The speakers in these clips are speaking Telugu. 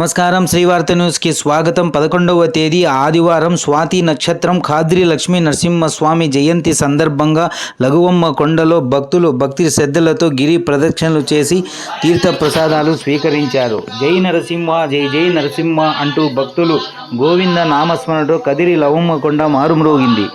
నమస్కారం. శ్రీవార్త న్యూస్కి స్వాగతం. పదకొండవ తేదీ ఆదివారం స్వాతి నక్షత్రం ఖాద్రి లక్ష్మీ నరసింహస్వామి జయంతి సందర్భంగా లఘువమ్మ కొండలో భక్తులు భక్తి శ్రద్ధలతో గిరి ప్రదక్షిణలు చేసి తీర్థ ప్రసాదాలు స్వీకరించారు. జై నరసింహ జై జై నరసింహ అంటూ భక్తులు గోవింద నామస్మరణతో కదిరి లవమ్మ కొండ మారుమ్రోగింది.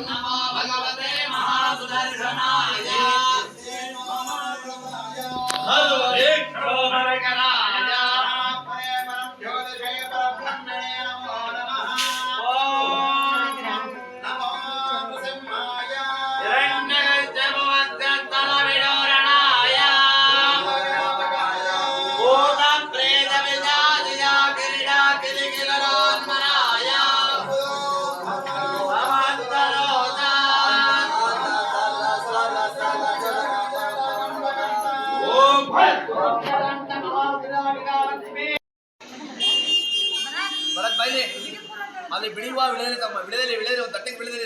அதை பிடிவா விளையலை தம்ம விளைதலை விளைதலை தட்டை விளைதலை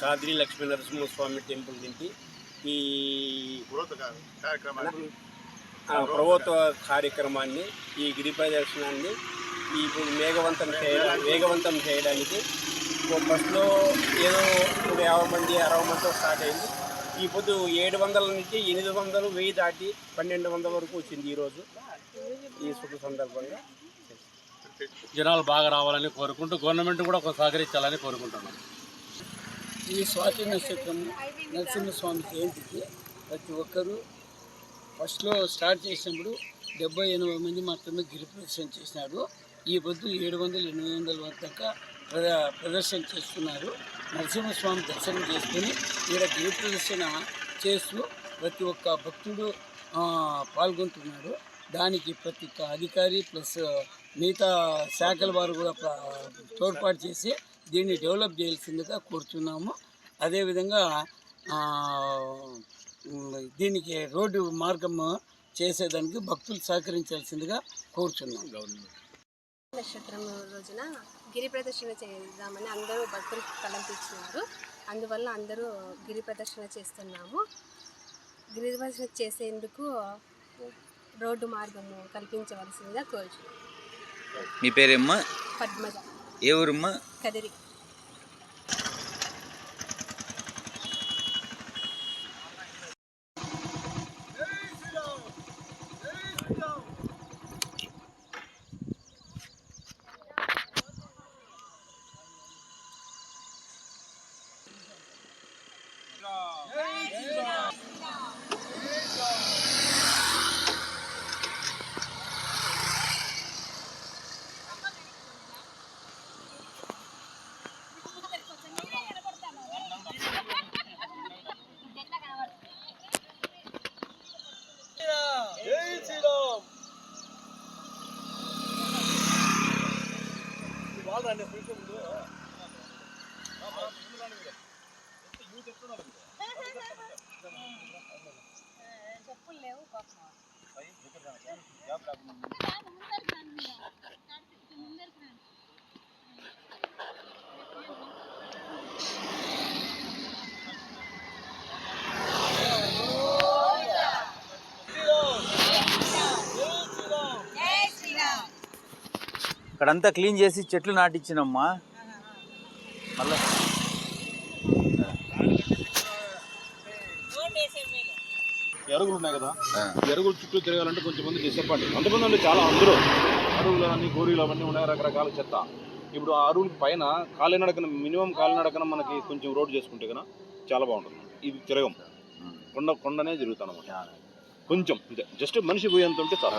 కాద్రి లక్ష్మీ నరసింహస్వామి టెంపుల్ నుంచి ఈ ప్రభుత్వ కార్యక్రమాన్ని ఈ గిరి ప్రదర్శనాన్ని ఈ ఇప్పుడు వేగవంతం చేయడానికి వేగవంతం చేయడానికి ఫస్ట్లో బస్సులో ఏదో ఇప్పుడు యాభై మంది అరవై మందితో స్టార్ట్ అయింది. ఈ పొద్దు ఏడు వందల నుంచి ఎనిమిది వందలు వెయ్యి దాటి పన్నెండు వందల వరకు వచ్చింది ఈరోజు ఈ శుభ సందర్భంగా. జనాలు బాగా రావాలని కోరుకుంటూ గవర్నమెంట్ కూడా ఒక సహకరించాలని కోరుకుంటున్నాను ఈ స్వాతి నక్షత్రం నరసింహస్వామి జయంతికి ప్రతి ఒక్కరూ ఫస్ట్లో స్టార్ట్ చేసినప్పుడు డెబ్బై ఎనభై మంది మాత్రమే గిరి ప్రదర్శన చేసినారు. ఈ పొద్దు ఏడు వందలు ఎనిమిది వందల వరకు దాకా ప్రద ప్రదర్శన చేస్తున్నారు. నరసింహస్వామి దర్శనం చేసుకుని ఇక్కడ గిరి ప్రదర్శన చేస్తూ ప్రతి ఒక్క భక్తుడు పాల్గొంటున్నాడు. పాల్గొంటున్నారు దానికి ప్రతి ఒక్క అధికారి ప్లస్ మిగతా శాఖల వారు కూడా తోడ్పాటు చేసి దీన్ని డెవలప్ చేయాల్సిందిగా కోరుతున్నాము. అదేవిధంగా దీనికి రోడ్డు మార్గం చేసేదానికి భక్తులు సహకరించాల్సిందిగా కోరుతున్నాం నక్షత్రం రోజున గిరి ప్రదర్శన చేద్దామని అందరూ భక్తులు తలంపించినారు అందువల్ల అందరూ గిరి ప్రదర్శన చేస్తున్నాము. గిరి ప్రదర్శన చేసేందుకు రోడ్డు మార్గము కల్పించవలసిందిగా కోరుచున్నాము. మీ పేరేమ్మా? ఏ ఊరమ్మా? కదిరి. ఇక్కడంతా క్లీన్ చేసి చెట్లు నాటించినమ్మా మళ్ళీ ఎరుగులు ఉన్నాయి కదా ఎరుగులు చుట్టూ తిరగాలంటే కొంచెం మంది డిసప్పాయింట్. అంతమంది అంటే చాలా అందరూ అరువులు అన్ని గోరీలు అవన్నీ ఉన్నాయి రకరకాల చెత్త. ఇప్పుడు ఆ అరువుల పైన కాలినడకన మినిమం కాలినడకన మనకి కొంచెం రోడ్ చేసుకుంటే కదా చాలా బాగుంటుంది. ఇది తిరగం. కొండ కొండనే తిరుగుతాను కొంచెం జస్ట్ మనిషి పోయేంత ఉంటే చాలా.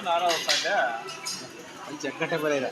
నారా వస్తాంటే చెక్కటే పోలేదా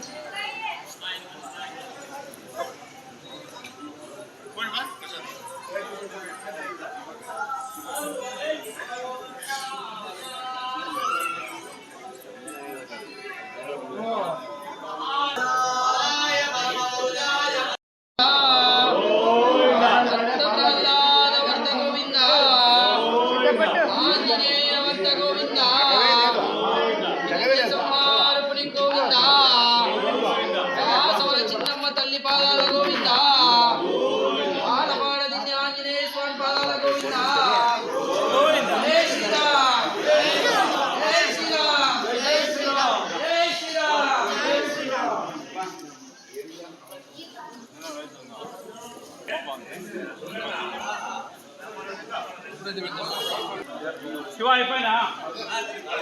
శివ అయిపోయినా?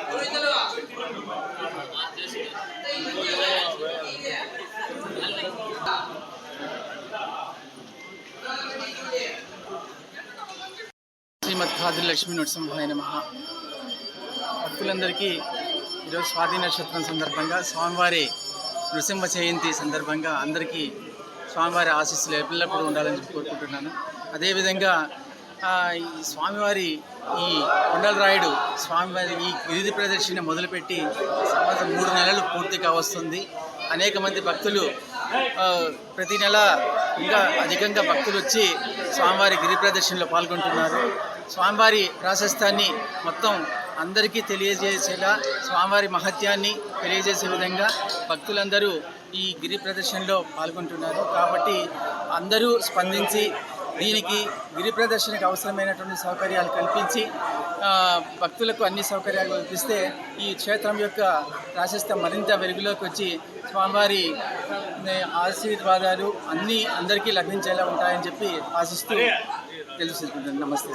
గోవిందలు లక్ష్మీ నరసింహాయ నమ. భక్తులందరికీ ఈరోజు స్వాతి నక్షత్రం సందర్భంగా స్వామివారి నృసింహ జయంతి సందర్భంగా అందరికీ స్వామివారి ఆశీస్సులు ఎల్లప్పుడూ ఉండాలని కోరుకుంటున్నాను. అదేవిధంగా ఈ స్వామివారి ఈ కొండలరాయుడు స్వామివారి ఈ గిరిది ప్రదర్శన మొదలుపెట్టి సంవత్సరం మూడు నెలలు పూర్తిగా వస్తుంది. అనేక మంది భక్తులు ప్రతి నెల ఇంకా అధికంగా భక్తులు వచ్చి స్వామివారి గిరి ప్రదర్శనలో పాల్గొంటున్నారు. స్వామివారి ప్రాశస్తాన్ని మొత్తం అందరికీ తెలియజేసేలా స్వామివారి మహత్యాన్ని తెలియజేసే విధంగా భక్తులందరూ ఈ గిరి ప్రదర్శనలో పాల్గొంటున్నారు. కాబట్టి అందరూ స్పందించి దీనికి గిరి ప్రదర్శనకు అవసరమైనటువంటి సౌకర్యాలు కల్పించి భక్తులకు అన్ని సౌకర్యాలు కల్పిస్తే ఈ క్షేత్రం యొక్క ప్రాశస్త్యం మరింత వెలుగులోకి వచ్చి స్వామివారి ఆశీర్వాదాలు అన్నీ అందరికీ లభించేలా ఉంటాయని చెప్పి ఆశిస్తూ తెలుసుకుంటున్నాను. నమస్తే.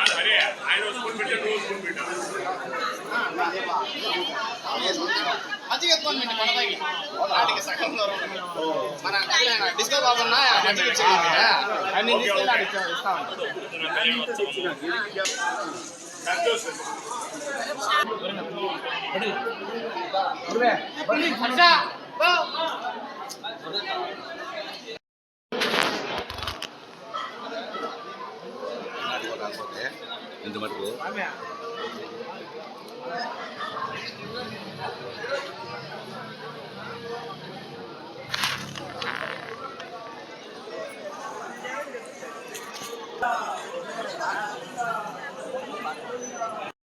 ఆయన స్కూల్ పెట్టాడు స్కూల్ పెట్టాడు మంచిగా ఎత్తుకోండి వాటికి సగం దూరం మన డిస్కో మంచిగా rapot ya dan Oh.